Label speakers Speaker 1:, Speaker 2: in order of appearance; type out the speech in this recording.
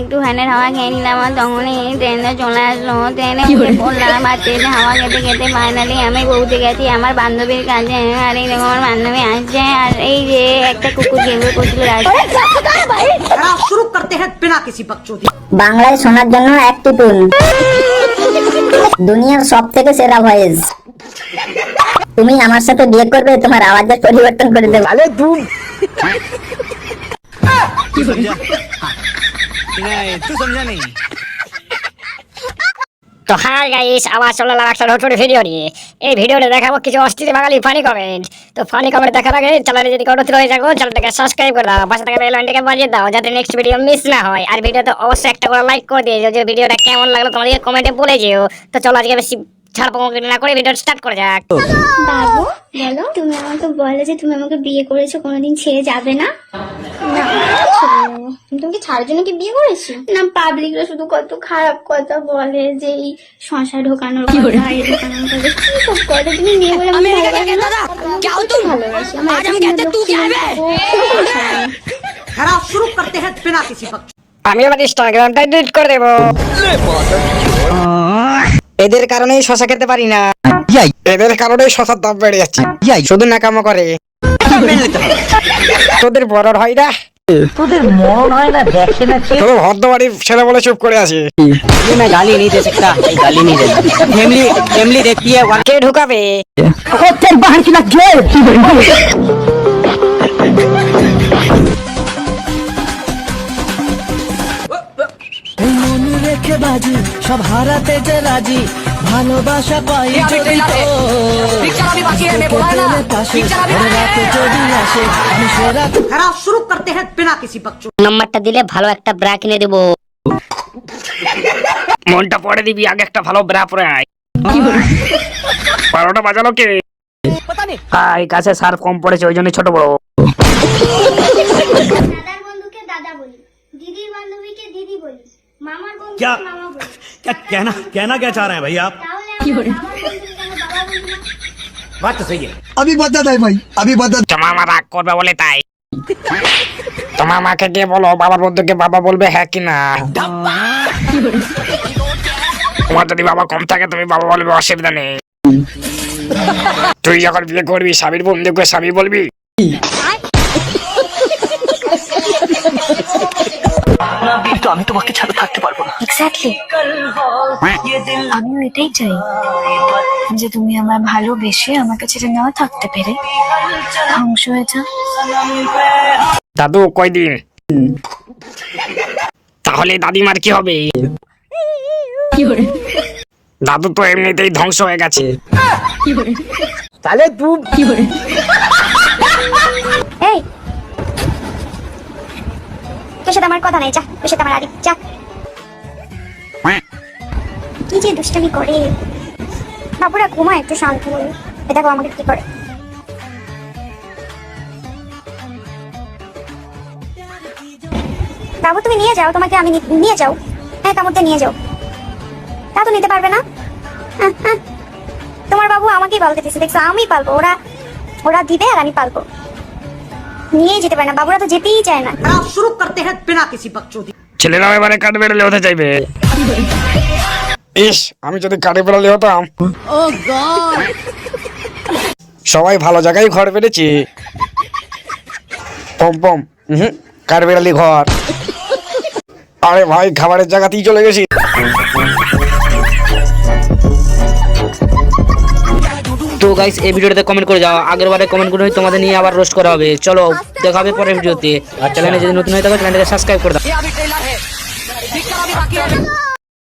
Speaker 1: একটু হ্যানের হাওয়া খেয়ে নিলাম তখনই ট্রেনে চলে আসলো। ট্রেনে উঠে পড়লাম আর ট্রেনে হাওয়া খেতে খেতে ফাইনালি আমি পৌঁছে গেছি আমার বান্ধবীর কাছে। আর এই আমার বান্ধবী আসছে। আর এই যে একটা কুকুর
Speaker 2: ঘেমে পড়ছিল
Speaker 3: বাংলায় শোনার জন্য এক টিপুন। দুনিয়ার সব থেকে সেরা ভয়েস। তুমি আমার সাথে বিয়ে করবে তোমার আওয়াজের পরিবর্তন করে দেবে।
Speaker 4: তো হাই গাইস আবার চলে এলাম একটা নতুন ভিডিও নিয়ে। এই ভিডিওটা দেখাবো কিছু অস্থির বাঙালি ফানি কমেন্ট তো ফানি কমেন্ট দেখার আগে চ্যানেলে যদি কোনো হয়ে থাকো চ্যানেলটাকে সাবস্ক্রাইব করে দাও, পাশে থাকা বেল আইকনটাকে বাজিয়ে দাও, যাতে নেক্সট ভিডিও মিস না হয়। আর ভিডিওতে অবশ্যই একটা করে লাইক করে দিয়ে যে ভিডিওটা কেমন লাগল তোমাদের কমেন্টে বলে যেও। তো চলো আজকে বেশি
Speaker 1: তুমি আমাকে বলে যে তুমি আমাকে বিয়ে করেছ কোনোদিন যাবে না? তুমি জন্য কি বিয়ে না শুধু কত খারাপ কথা বলে যে এই শশা তুমি আমি আমার
Speaker 4: ইনস্টাগ্রামটা ডিলিট করে দেবো।
Speaker 5: এদের কারণেই শশা খেতে পারি না এদের কারণেই শশার দাম বেড়ে যাচ্ছে শুধু নাকামো করে তোদের বড় হয় না
Speaker 6: তোদের মরণ হয় না দেখে না
Speaker 5: তোদের ভদ্র বাড়ির ছেলে বলে চুপ করে আছে
Speaker 7: मैं गाली नहीं दे सकता गाली नहीं दे फैमिली फैमिली देखती है
Speaker 4: কে ঢুকাবে
Speaker 6: তোর বাহার কি লাগছে
Speaker 8: বাজি সব হারাতে যে রাজি ভালোবাসা পাই
Speaker 2: শুরু করতে হ্যাঁ বিনা কিছু
Speaker 4: নাম্বারটা দিলে ভালো একটা ব্রা কিনে দেবো।
Speaker 5: মনটা পড়ে দিবি আগে একটা ভালো ব্রা পরে আয়। বারোটা বাজালো কে? কাছে সার কম পড়েছে ওই জন্য ছোট বড়।
Speaker 9: क्या
Speaker 1: মামা বলি
Speaker 9: क्या कहना कहना क्या चाह रहे हैं भाई आप
Speaker 1: তাহলে আমার বাবার বন্ধুকে আমার বাবা বলি না
Speaker 9: बात तो सही है
Speaker 8: अभी बता दे भाई अभी बता
Speaker 5: তোমার মা রাগ করবে বলে তাই তোমার মাকে গিয়ে বলো বাবার বন্ধুকে বাবা বলবে হ্যাঁ কি না তোমার যদি বাবা কম থাকে তুমি বাবা বলবে অসুবিধা নেই তুই যখন বিয়ে করবি স্বামীর বন্ধুকে স্বামী বলবি
Speaker 8: আমি তোমাকে ছাড়া থাকতে পারব না।
Speaker 10: এক্স্যাক্টলি আমিও এটাই চাই যে তুমি আমার ভালোবেসে আমাকে ছেড়ে না থাকতে পেরে ধ্বংস হয়ে যাও।
Speaker 5: দাদু কয়দিন? তাহলে দাদিমার কি হবে? দাদু তো এমনিতেই ধ্বংস হয়ে গেছে।
Speaker 1: তাহলে এই আমার কথা নেই যা সাথে আমার আদি যা। কি যে দুষ্টামি করে। বাবুরা ঘুমা একটু শান্ত হয়ে এ দেখো আমাকে কি করে। বাবু তুমি নিয়ে যাও তোমাকে আমি নিয়ে যাও। হ্যাঁ মধ্যে নিয়ে যাও। তা তো নিতে পারবে না। হ্যাঁ, হ্যাঁ। তোমার বাবু আমাকেই পালতে দিচ্ছে দেখছ আমি পালবো। ওরা ওরা দিবে আর আমি পালবো। নিয়ে যেতে পারে না বাবুরা তো যেতেই চায় না
Speaker 2: खराब शुरू करते हैं बिना किसी बकचोदी
Speaker 5: ছেলেরাও এবারে কাঠ বেড়ালে হতে চাইবে ইস আমি যদি কাঠে বেড়ালে হতাম সবাই ভালো জায়গায় ঘর বেড়েছে পম পম হুম কাঠ বেড়ালি ঘর আরে ভাই খাবারের জায়গাতেই চলে গেছি
Speaker 7: তো গাইস এই ভিডিওতে কমেন্ট করে যাও। আগের বারে কমেন্ট করে তোমাদের নিয়ে আবার রোস্ট করা হবে। চলো দেখা হবে পরের ভিডিওতে। আর চ্যানেলে যদি নতুন হয়ে থাকো চ্যানেলটাকে সাবস্ক্রাইব করে দাও।